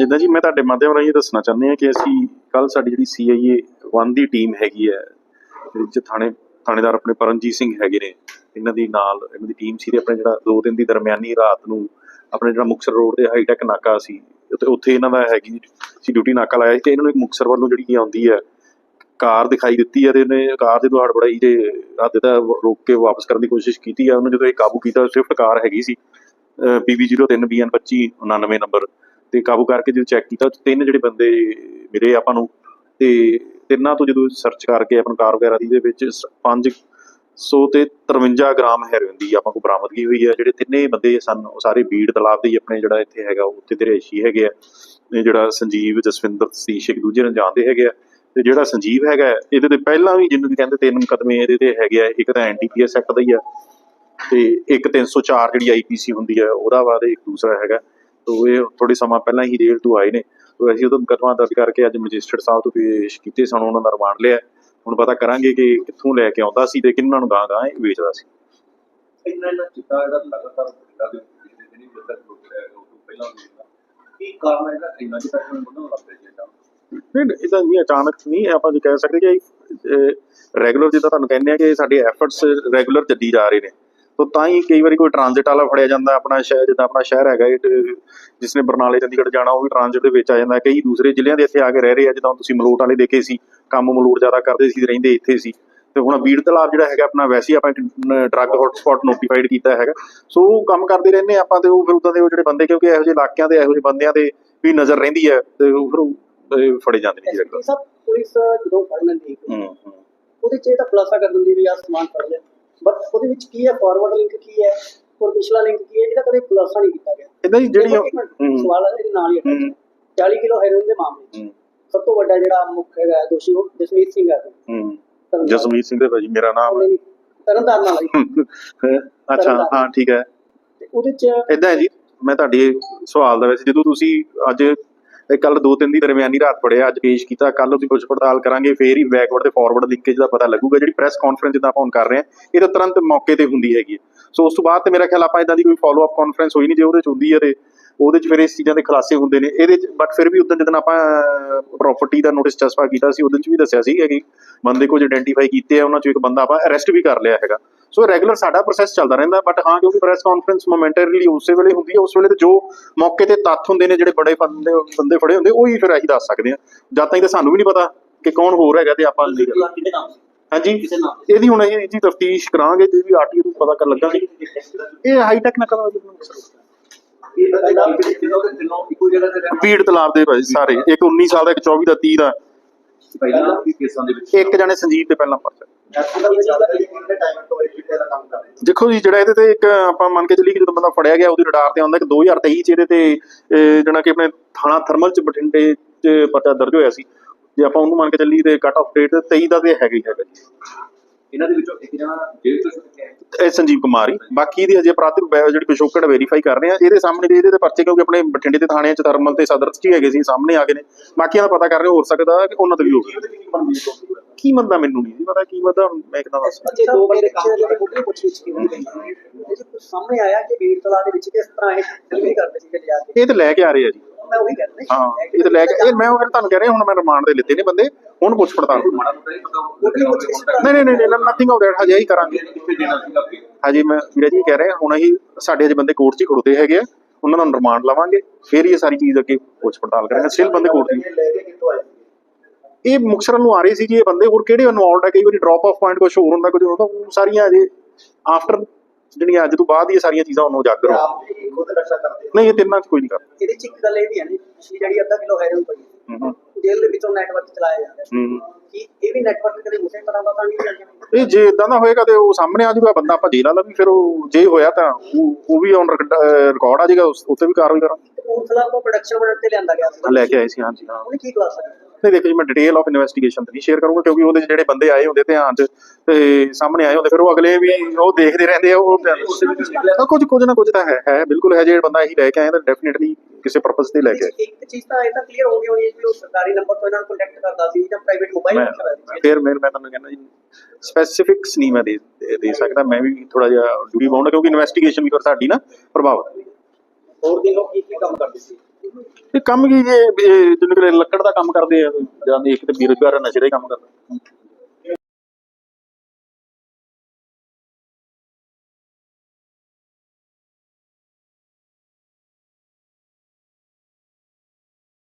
ਜਿੱਦਾਂ ਜੀ, ਮੈਂ ਤੁਹਾਡੇ ਮਾਧਿਅਮ ਰਾਹੀਂ ਦੱਸਣਾ ਚਾਹੁੰਦੇ ਹਾਂ ਕਿ ਅਸੀਂ ਕੱਲ ਸਾਡੀ ਜਿਹੜੀ CIA 1 ਦੀ ਟੀਮ ਹੈਗੀ ਹੈ ਵਿੱਚ ਥਾਣੇ, ਥਾਣੇਦਾਰ ਆਪਣੇ ਪਰਮਜੀਤ ਸਿੰਘ ਹੈਗੇ ਨੇ। ਇਹਨਾਂ ਦੀ ਨਾਲ ਇਹਨਾਂ ਦੀ ਟੀਮ ਸੀ ਆਪਣੇ ਜਿਹੜਾ ਦੋ ਦਿਨ ਦੀ ਦਰਮਿਆਨੀ ਰਾਤ ਨੂੰ ਆਪਣੇ ਜਿਹੜਾ ਮੁਕਸਰ ਰੋਡ ਤੇ ਹਾਈਟੈਕ ਨਾਕਾ ਸੀ, ਉੱਥੇ ਇਹਨਾਂ ਦਾ ਹੈਗੀ ਸੀ ਡਿਊਟੀ ਨਾਕਾ ਲਾਇਆ ਸੀ ਤੇ ਇਹਨਾਂ ਨੂੰ ਇੱਕ ਮੁਕਸਰ ਵੱਲੋਂ ਜਿਹੜੀ ਆਉਂਦੀ ਹੈ, ਕਾਰ ਦਿਖਾਈ ਦਿੱਤੀ ਹੈ ਤੇ ਇਹਨੇ ਕਾਰ ਦੇ ਦੁਹਾੜ ਹੜਬੜਾਈ ਤੇ ਹੱਦ ਤਾਂ ਰੋਕ ਕੇ ਵਾਪਸ ਕਰਨ ਦੀ ਕੋਸ਼ਿਸ਼ ਕੀਤੀ ਹੈ। ਉਹਨੂੰ ਜਦੋਂ ਇਹ ਕਾਬੂ ਕੀਤਾ, ਸਵਿਫਟ ਕਾਰ ਹੈਗੀ ਸੀ PB03 BN25 99 ਨੰਬਰ ਤੇ ਕਾਬੂ ਕਰਕੇ ਜਦੋਂ ਚੈੱਕ ਕੀਤਾ ਤਿੰਨ ਜਿਹੜੇ ਬੰਦੇ ਮਿਲੇ ਆਪਾਂ ਨੂੰ, ਤੇ ਤਿੰਨਾਂ ਤੋਂ ਜਦੋਂ ਸਰਚ ਕਰਕੇ ਆਪਣਾ ਕਾਰ ਵਗੈਰਾ ਦੀ ਦੇ ਵਿੱਚ 500 ਤੇ 53 ਗ੍ਰਾਮ ਹੈਰੋਇਨ ਦੀ ਆਪਾਂ ਕੋਲ ਬਰਾਮਦਗੀ ਹੋਈ ਹੈ। ਜਿਹੜੇ ਤਿੰਨੇ ਬੰਦੇ ਸਨ, ਉਹ ਸਾਰੇ ਬੀੜ ਤਲਾਬ ਦੇ ਹੀ ਆਪਣੇ ਜਿਹੜਾ ਇੱਥੇ ਹੈਗਾ ਉੱਥੇ ਦੇ ਰਿਹਾਇਸ਼ੀ ਹੈਗੇ ਆ। ਜਿਹੜਾ ਸੰਜੀਵ ਜਸਵਿੰਦਰ ਸਤੀਸ਼ ਇੱਕ ਦੂਜੇ ਨੂੰ ਜਾਣਦੇ ਹੈਗੇ ਆ। ਤੇ ਜਿਹੜਾ ਸੰਜੀਵ ਹੈਗਾ, ਇਹਦੇ ਤੇ ਪਹਿਲਾਂ ਵੀ ਜਿਹਨੂੰ ਕਹਿੰਦੇ ਤਿੰਨ ਮੁਕੱਦਮੇ ਇਹਦੇ ਤੇ ਹੈਗੇ ਆ, ਇੱਕ ਤਾਂ ਐਨਡੀਪੀਐਸ ਐਕਟ ਦਾ ਹੀ ਆ, ਤੇ ਇੱਕ 304 ਜਿਹੜੀ ਆਈਪੀਸੀ ਹੁੰਦੀ ਹੈ ਉਹਦਾ ਬਾਅਦ ਇੱਕ ਦੂਸਰਾ ਹੈਗਾ। ਤੋ ਇਹ ਥੋੜੀ ਸਮਾਂ ਪਹਿਲਾਂ ਹੀ ਜੇਲ੍ਹ ਤੋਂ ਆਏ ਨੇ। ਤੋ ਅਸੀਂ ਉਹਦਾ ਮੁਕੱਦਮਾ ਦਰਜ ਕਰਕੇ ਅੱਜ ਮੈਜਿਸਟਰੇਟ ਸਾਹਿਬ ਤੋਂ ਪੇਸ਼ ਕੀਤੇ ਸਾਨੂੰ ਉਹਨਾਂ ਦਾ ਰਿਮਾਂਡ ਲਿਆ। ਹੁਣ ਪਤਾ ਕਰਾਂਗੇ ਕਿ ਕਿੱਥੋਂ ਲੈ ਕੇ ਆਉਂਦਾ ਸੀ ਤੇ ਕਿੰਨਾਂ ਨੂੰ ਗਾਂ ਗਾਂ ਇਹ ਵੇਚਦਾ ਸੀ। ਇੰਨਾ ਇੰਨਾ ਚਿੱਟਾ ਜਿਹੜਾ ਲਗਾਤਾਰ ਬਠਿੰਡਾ ਦੇ ਜਿਹੜੇ ਜਿੱਦਾਂ ਲੋਕ ਰਿਹਾ ਉਹ ਤੋਂ ਪਹਿਲਾਂ ਵੀ ਹੁੰਦਾ। ਕੀ ਕਾਰਨ ਹੈ ਇਹਦਾ ਇੰਨਾ ਚਿੱਟਾ ਕਿਉਂ ਵਧਣ ਲੱਗ ਪਿਆ ਜੀ ਨਹੀਂ ਇਦਾਂ ਨਹੀਂ ਅਚਾਨਕ ਨਹੀਂ ਆਪਾਂ ਜੇ ਕਹਿ ਸਕਦੇ ਕਿ ਰੈਗੂਲਰ ਜਿੱਦਾਂ ਤੁਹਾਨੂੰ ਕਹਿੰਦੇ ਆ ਕਿ ਸਾਡੇ ਐਫਰਟਸ ਰੈਗੂਲਰ ਚੱਲੀ ਜਾ ਰਹੇ ਨੇ। ਤੋ ਤਾਂ ਹੀ ਕਈ ਵਾਰੀ ਕੋਈ ਟ੍ਰਾਂਜ਼ਿਟ ਵਾਲਾ ਫੜਿਆ ਜਾਂਦਾ ਆਪਣਾ ਸ਼ਹਿਰ ਜਿੱਦਾਂ ਆਪਣਾ ਸ਼ਹਿਰ ਹੈਗਾ ਇਹ ਤੇ ਜਿਸਨੇ ਬਰਨਾਲੇ ਚੰਡੀਗੜ੍ਹ ਜਾਣਾ ਉਹ ਵੀ ਟ੍ਰਾਂਜ਼ਿਟ ਦੇ ਵਿੱਚ ਆ ਜਾਂਦਾ। ਕਈ ਦੂਸਰੇ ਜ਼ਿਲ੍ਹਿਆਂ ਦੇ ਇੱਥੇ ਆ ਕੇ ਰਹਿ ਰਹੇ ਆ ਜਿੱਦਾਂ ਤੁਸੀਂ ਮਲੋਟ ਵਾਲੇ ਦੇਖੇ ਸੀ ਕੰਮ ਮਲੋਟ ਜ਼ਿਆਦਾ ਕਰਦੇ ਸੀ ਰਹਿੰਦੇ ਇੱਥੇ ਸੀ। ਤੇ ਹੁਣ ਬੀੜ ਤਲਾਬ ਜਿਹੜਾ ਹੈਗਾ ਆਪਣਾ ਵੈਸੇ ਆਪਾਂ ਡਰੱਗ ਹੌਟਸਪੌਟ ਨੋਟੀਫਾਈਡ ਕੀਤਾ ਹੈਗਾ। ਸੋ ਉਹ ਕੰਮ ਕਰਦੇ ਰਹਿੰਦੇ ਆ ਆਪਾਂ ਤੇ ਉਹ ਫਿਰ ਉਦਾਂ ਦੇ ਉਹ ਜਿਹੜੇ ਬੰਦੇ ਕਿਉਂਕਿ ਇਹੋ ਜਿਹੇ ਇਲਾਕਿਆਂ ਦੇ ਇਹੋ ਜਿਹੇ ਬੰਦਿਆਂ ਤੇ ਵੀ ਨਜ਼ਰ ਰਹਿੰਦੀ ਹੈ ਤੇ ਉਹ ਫਿਰ ਫੜੇ ਜਾਂਦੇ ਨੇ ਜੀ। ਸਭ ਪੁਲਿਸ ਜਦੋਂ ਫੜ ਲੈਂਦੀ ਉਹਦੇ ਚ ਇਹ ਤਾਂ ਖੁਲਾਸਾ ਕਰ ਦਿੰਦੀ ਵੀ ਸਮਾਨ ਫੜ ਲਿਆ। ਬਟ ਉਹਦੇ ਵਿੱਚ ਕੀ ਹੈ? ਫਾਰਵਰਡ ਲਿੰਕ ਕੀ ਹੈ? ਔਰ ਪਿਛਲਾ ਲਿੰਕ ਕੀ ਹੈ? ਇਹਦਾ ਕਦੇ ਖੁਲਾਸਾ ਨਹੀਂ ਕੀਤਾ ਗਿਆ। ਇਦਾਂ ਹੀ ਜਿਹੜੀ ਸਵਾਲ ਹੈ ਇਹਦੇ ਨਾਲ ਹੀ। ਹੂੰ। 40 ਕਿਲੋ ਹੈਰੋਇਨ ਦੇ ਮਾਮਲੇ 'ਚ ਸਭ ਤੋਂ ਵੱਡਾ ਜਿਹੜਾ ਮੁੱਖ ਹੈਗਾ ਦੋਸ਼ੀ ਉਹ ਜਸਮੀਤ ਸਿੰਘ ਹੈ। ਜਸਮੀਤ ਸਿੰਘ ਦੇ ਭਾਜੀ ਮੇਰਾ ਨਾਮ ਤਰਨਤਾਰਨ ਹੈ ਅੱਛਾ ਹਾਂ ਠੀਕ ਹੈ। ਉਹਦੇ ਚ ਇਦਾਂ ਹੈ ਜੀ ਮੈਂ ਤੁਹਾਡੇ ਸਵਾਲ ਦਾ ਵੈਸੇ ਜਦੋਂ ਤੁਸੀਂ ਅੱਜ ਕੱਲ ਦੋ ਤਿੰਨ ਦੀ ਦਰਮਿਆਨੀ ਰਾਤ ਪੜਿਆ ਅੱਜ ਪੇਸ਼ ਕੀਤਾ ਕੱਲ ਉਹਦੀ ਪੁੱਛ ਪੜਤਾਲ ਕਰਾਂਗੇ, ਫੇਰ ਹੀ ਬੈਕਵਰਡ ਤੇ ਫਾਰਵਰਡ ਲਿੰਕੇਜ ਦਾ ਪਤਾ ਲੱਗੂਗਾ, ਜਿਹੜੀ ਪ੍ਰੈਸ ਕਾਨਫਰੰਸ ਜਿੱਦਾਂ ਆਪਾਂ ਹੁਣ ਕਰ ਰਹੇ ਹਾਂ, ਇਹ ਤਾਂ ਤੁਰੰਤ ਮੌਕੇ ਤੇ ਹੁੰਦੀ ਹੈਗੀ ਸੋ ਉਸ ਤੋਂ ਬਾਅਦ ਤੇ ਮੇਰਾ ਖਿਆਲ ਆਪਾਂ ਇਦਾਂ ਦੀ ਕੋਈ ਫਾਲੋ ਅਪ ਕਾਨਫਰੰਸ ਹੋਈ ਨਹੀਂ, ਜੇ ਉਹਦੇ ਚ ਹੁੰਦੀ ਹੈ ਤੇ ਉਹਦੇ ਚ ਫਿਰ ਇਸ ਚੀਜ਼ਾਂ ਦੇ ਖੁਲਾਸੇ ਹੁੰਦੇ ਨੇ। ਇਹਦੇ ਚ ਬਟ ਫਿਰ ਵੀ ਉਦੋਂ ਜਦੋਂ ਆਪਾਂ ਪ੍ਰਾਪਰਟੀ ਦਾ ਨੋਟਿਸ ਚਸਪਾ ਕੀਤਾ ਸੀ, ਉਹਦੇ ਚ ਵੀ ਦੱਸਿਆ ਸੀ ਕਿ ਬੰਦੇ ਕੁਝ ਆਇਡੈਂਟੀਫਾਈ ਕੀਤੇ ਆ, ਉਹਨਾਂ ਚੋਂ ਇੱਕ ਬੰਦਾ ਆਪਾਂ ਅਰੈਸਟ ਵੀ ਕਰ ਲਿਆ ਹੈਗਾ। ਸੋ ਰੈਗੂਲਰ ਸਾਡਾ ਪ੍ਰੋਸੈਸ ਚੱਲਦਾ ਰਹਿੰਦਾ ਬਟ ਹਾਂ ਕਿਉਂਕਿ ਪ੍ਰੈਸ ਕਾਨਫਰੰਸ ਮੋਮੈਂਟਰੀਲੀ ਉਸੇ ਵੇਲੇ ਹੁੰਦੀ ਹੈ ਉਸ ਵੇਲੇ ਤੇ ਜੋ ਮੌਕੇ ਤੇ ਤੱਥ ਹੁੰਦੇ ਨੇ ਜਿਹੜੇ ਬੜੇ ਬੰਦੇ ਬੰਦੇ ਫੜੇ ਹੁੰਦੇ ਉਹੀ ਫਿਰ ਅਸੀਂ ਦੱਸ ਸਕਦੇ ਹਾਂ। ਜਦ ਤਾਈਂ ਤਾਂ ਸਾਨੂੰ ਵੀ ਨਹੀਂ ਪਤਾ ਕਿ ਕੌਣ ਹੋਰ ਹੈਗਾ ਤੇ ਆਪਾਂ ਨਹੀਂ ਹਾਂਜੀ? ਇਹਦੀ ਹੁਣ ਅਸੀਂ ਇਹਦੀ ਤਫਤੀਸ਼ ਕਰਾਂਗੇ ਤੇ ਵੀ ਆਰਟੀਓ ਨੂੰ ਪਤਾ ਕਰ ਲੱਗਾਂਗੇ। ਇਹ ਹਾਈਟੈਕ ਨਾ ਕਰਾਂ ਇਹ ਤਾਂ ਜਿਹੜਾ ਤਿੰਨੋਂ ਦੇ ਤਿੰਨੋਂ ਇੱਕੋ ਜਗ੍ਹਾ ਤੇ ਰਹਿਣ? ਪੀੜ ਤਲਾਬ ਦੇ ਭਾਈ ਸਾਰੇ ਇੱਕ 19 ਸਾਲ ਦਾ ਇੱਕ 24 ਦਾ 30 ਦਾ। ਪਹਿਲਾਂ ਵੀ ਕੇਸਾਂ ਦੇ ਵਿੱਚ ਇੱਕ ਜਣੇ ਸੰਜੀਵ ਤੇ ਪਹਿਲਾਂ ਪਰਚਾ ਕਿੰਨੇ ਟਾਈਮ ਤੋਂ ਇਹ ਚਿੱਟੇ ਦਾ ਕੰਮ ਕਰ ਰਹੇ ਦੇਖੋ ਜੀ ਜਿਹੜਾ ਇਹਦੇ ਤੇ ਇੱਕ ਆਪਾਂ ਮੰਨ ਕੇ ਚੱਲੀ ਕਿ ਜਦੋਂ ਬੰਦਾ ਫੜਿਆ ਗਿਆ ਉਹਦੀ ਰਡਾਰ ਤੇ ਆਉਂਦਾ ਕਿ 2023 ਚ ਇਹਦੇ ਤੇ ਜਿਹੜਾ ਕਿ ਆਪਣੇ ਥਾਣਾ ਥਰਮਲ ਚ ਬਠਿੰਡੇ ਚ ਪਰਚਾ ਦਰਜ ਹੋਇਆ ਸੀ। ਜੇ ਆਪਾਂ ਉਹਨੂੰ ਮੰਨ ਕੇ ਚੱਲੀ ਤੇ ਕੱਟ ਆਫ ਡੇਟ 23 ਦਾ ਤੇ ਹੈਗਾ ਹੀ ਹੈਗਾ ਜੀ। ਇਹਨਾਂ ਦੇ ਵਿੱਚੋਂ ਇੱਕ ਜਣਾ ਜੇਲ੍ਹ ਤੋਂ ਛੁੱਟ ਕੇ ਆਇਆ ਇਹ ਸੰਜੀਵ ਕੁਮਾਰ ਬਾਕੀ ਦੀ ਪ੍ਰਾਥਮਿਕ ਬੈ- ਜਿਹੜੀ ਪਿਛੋਕੜ ਵੈਰੀਫਾਈ ਕਰ ਰਹੇ ਆ ਇਹਦੇ ਸਾਹਮਣੇ ਇਹਦੇ ਤੇ ਪਰਚੇ ਕਿਉਂਕਿ ਆਪਣੇ ਬਠਿੰਡੇ ਦੇ ਥਾਣੇ ਚ ਥਰਮਲ ਤੇ ਸਦਰ ਚ ਹੀ ਹੈਗੇ ਸੀ ਸਾਹਮਣੇ ਆ ਗਏ ਨੇ। ਬਾਕੀਆਂ ਦਾ ਪਤਾ ਕਰ ਰਹੇ ਹੋ ਸਕਦਾ ਕਿ ਉਹਨਾਂ ਤੇ ਵੀ ਹੋਵੇ ਕੀ ਮੰਦਾ ਮੈਨੂੰ ਨਹੀਂ? ਜੀ ਪਤਾ ਕੀ ਮੰਦਾ ਮੈਂ ਕਿਦਾਂ ਦੱਸ? ਅੱਛੇ ਦੋ ਬੰਦੇ ਕੰਮ ਜਿਹੜੇ ਮੁੱਢਲੀ ਪੁੱਛ ਵਿੱਚ ਕਿਵੇਂ ਗਈ ਕੁਛ ਸਾਹਮਣੇ ਆਇਆ ਕਿ ਵੀਰ ਤਲਾ ਦੇ ਵਿੱਚ ਕਿਸ ਤਰ੍ਹਾਂ ਇਹ ਡਿਲੀਵਰੀ ਕਰਦੇ ਸੀ ਲਿਜਾ ਕੇ। ਇਹ ਤੇ ਲੈ ਕੇ ਆ ਰਹੇ ਆ ਜੀ। ਮੈਂ ਉਹੀ ਕਹਿੰਦਾ ਹਾਂ ਇਹ ਤੇ ਲੈ ਕੇ ਇਹ ਮੈਂ ਉਹ ਤੁਹਾਨੂੰ ਕਹਿ ਰਿਹਾ ਹੁਣ ਮੈਂ ਰਿਮਾਂਡ ਦੇ ਲਿੱਤੇ ਨੇ ਬੰਦੇ ਹੁਣ ਪੁੱਛ ਪੜਤਾਲ ਨਹੀਂ ਨਹੀਂ ਨਹੀਂ ਨਹੀਂ ਨਥਿੰਗ ਆਫ ਦੈਟ ਹਜੇ ਹੀ ਕਰਾਂਗੇ। ਹਜੇ ਮੈਂ ਵੀਰੇ ਜੀ ਕਹਿ ਰਿਹਾ ਹੁਣ ਅਸੀਂ ਸਾਡੇ ਹਜੇ ਬੰਦੇ ਕੋਰਟ 'ਚ ਹੀ ਖੜੋਤੇ ਹੈਗੇ ਆ ਉਹਨਾਂ ਦਾ ਰਿਮਾਂਡ ਲਵਾਂਗੇ ਫਿਰ ਹੀ ਇਹ ਸਾਰੀ ਚੀਜ਼ ਅੱਗੇ ਪੁੱਛ ਪੜਤਾਲ ਕਰਾਂਗੇ। ਸਟਿਲ ਬੰਦੇ ਕੋਰਟ 'ਚ ਹੀ। ਲੈ ਕੇ ਕਿੱਥੋਂ ਆਏ? ਇਹ ਮੁਕਸਰ ਨੂੰ ਆ ਰਹੇ ਸੀ ਜੀ ਇਹ ਬੰਦੇ ਹੋਰ ਕਿਹੜੇ ਇਨਵੋਲਡ ਹੈ ਕਈ ਵਾਰੀ ਡ੍ਰੌਪ ਆਫ ਪੁਆਇੰਟ ਕੁਝ ਹੋਰ ਹੁੰਦਾ ਕੁਝ ਹੋਰ ਹੁੰਦਾ ਉਹ ਸਾਰੀਆਂ ਅਜੇ ਆਫਟਰ ਜਿਹੜੀਆਂ ਅੱਜ ਤੋਂ ਬਾਅਦ ਇਹ ਸਾਰੀਆਂ ਚੀਜ਼ਾਂ ਉਹਨੂੰ ਉਜਾਗਰ ਹੋ ਜੀ ਨਹੀਂ ਇਹ ਤਿੰਨਾਂ 'ਚ ਕੋਈ ਨਹੀਂ ਕਰਦਾ। ਇਹਦੇ ਚ ਇੱਕ ਗੱਲ ਇਹ ਵੀ ਹੈ ਜਿਹੜੀ ਅੱਧਾ ਕਿਲੋ ਹੈਰੋਇਨ ਪਈ ਹੂੰ ਹੂੰ। ਜੇਲ੍ਹ ਦੇ ਵਿੱਚੋਂ ਨੈਟਵਰਕ ਚਲਾਇਆ ਜਾਂਦਾ ਹੈ ਹੂੰ। ਕਿ ਇਹ ਵੀ ਨੈਟਵਰਕ ਕਦੇ ਉਸੇ ਤਰ੍ਹਾਂ ਦਾ ਤਾਂ ਨਹੀਂ ਚੱਲ ਇਹ ਜੇ ਇਦਾਂ ਦਾ ਹੋਏਗਾ ਤੇ ਉਹ ਸਾਹਮਣੇ ਆ ਜਾਊਗਾ ਬੰਦਾ ਆਪਾਂ ਜੇਲ੍ਹ ਵਾਲਾ ਵੀ ਫਿਰ ਉਹ ਜੇ ਹੋਇਆ ਤਾਂ ਉਹ ਉਹ ਵੀ ਔਨ ਰਿਕਾਰਡ ਆ ਜਾਏਗਾ ਉਸ ਉੱਤੇ ਵੀ ਕਾਰਵਾਈ ਕਰਾਂਗੇ। ਕਪੂਰਥਲਾ ਤੋਂ ਪ੍ਰੋਡਕਸ਼ਨ ਬਣ ਤੇ ਲਿਆਂਦਾ ਗਿਆ ਸੀ ਲੈ ਕੇ ਆਏ ਸੀ ਹਾਂਜੀ ਹਾਂ। ਉਹਨੇ ਕੀ ਕਲਾਸ ਹੈ ਨਹੀਂ ਦੇਖੋ ਜੀ ਮੈਂ ਡਿਟੇਲ ਆਫ ਇਨਵੈਸਟੀਗੇਸ਼ਨ ਤੇ ਨਹੀਂ ਸ਼ੇਅਰ ਕਰੂੰਗਾ ਕਿਉਂਕਿ ਉਹਦੇ ਜਿਹੜੇ ਬੰਦੇ ਆਏ ਹੁੰਦੇ ਧਿਆਨ 'ਚ ਤੇ ਸਾਹਮਣੇ ਆਏ ਹੁੰਦੇ ਫਿਰ ਉਹ ਅਗਲੇ ਵੀ ਉਹ ਦੇਖਦੇ ਰਹਿੰਦੇ ਆ ਉਹ ਤਾਂ ਕੁਝ ਕੁਝ ਨਾ ਕੁਝ ਤਾਂ ਹੈ ਹੈ ਬਿਲਕੁਲ ਹੈ ਜੇ ਬੰਦਾ ਇਹੀ ਲੈ ਕੇ ਆਇਆ ਤਾਂ ਡੈਫੀਨਿਟਲੀ ਕਿਸੇ ਪਰਪਸ ਤੇ ਲੈ ਕੇ ਆਇਆ। ਇੱਕ ਚੀਜ਼ ਤਾਂ ਇਹ ਤਾਂ ਕਲੀਅਰ ਹੋ ਗਈ ਹੋਣੀ ਹੈ ਕਿ ਉਹ ਸਰਕਾਰੀ ਨੰਬਰ ਤੋਂ ਇਹਨਾਂ ਨੂੰ ਕੰਟੈਕਟ ਕਰਦਾ ਸੀ ਜਾਂ ਪ੍ਰਾਈਵੇਟ ਮੋਬਾਈਲ ਨੰਬਰ ਫਿਰ ਮੈਂ ਮੈਂ ਤੁਹਾਨੂੰ ਕਹਿੰਦਾ ਜੀ ਸਪੈਸੀਫਿਕਸ ਨਹੀਂ ਮੈਂ ਦੇ ਦੇ- ਸਕਦਾ ਮੈਂ ਵੀ ਥੋੜਾ ਜਿਹਾ ਡਿਊਟੀ ਬਾਉਂਡ ਕਿਉਂਕਿ ਇਨਵੈਸਟੀਗੇਸ਼ਨ ਵੀ ਫਿਰ ਸਾਡੀ ਨਾ ਪ੍ਰਭਾਵਿਤ ਹੋਰ ਦਿਨ ਉਹ ਕੀ ਕੀ ਕੰਮ ਕਰਦੇ ਸੀ? ਇਹ ਕੰਮ ਕੀ ਜੇ ਇਹ ਜਿਹਨੂੰ ਕਿ ਲੱਕੜ ਦਾ ਕੰਮ ਕਰਦੇ ਆ ਜਾਂ ਇੱਕ ਤੇ ਬੇਰੁਜ਼ਗਾਰ ਨਸ਼ੇ ਦਾ ਹੀ ਕੰਮ ਕਰਦੇ।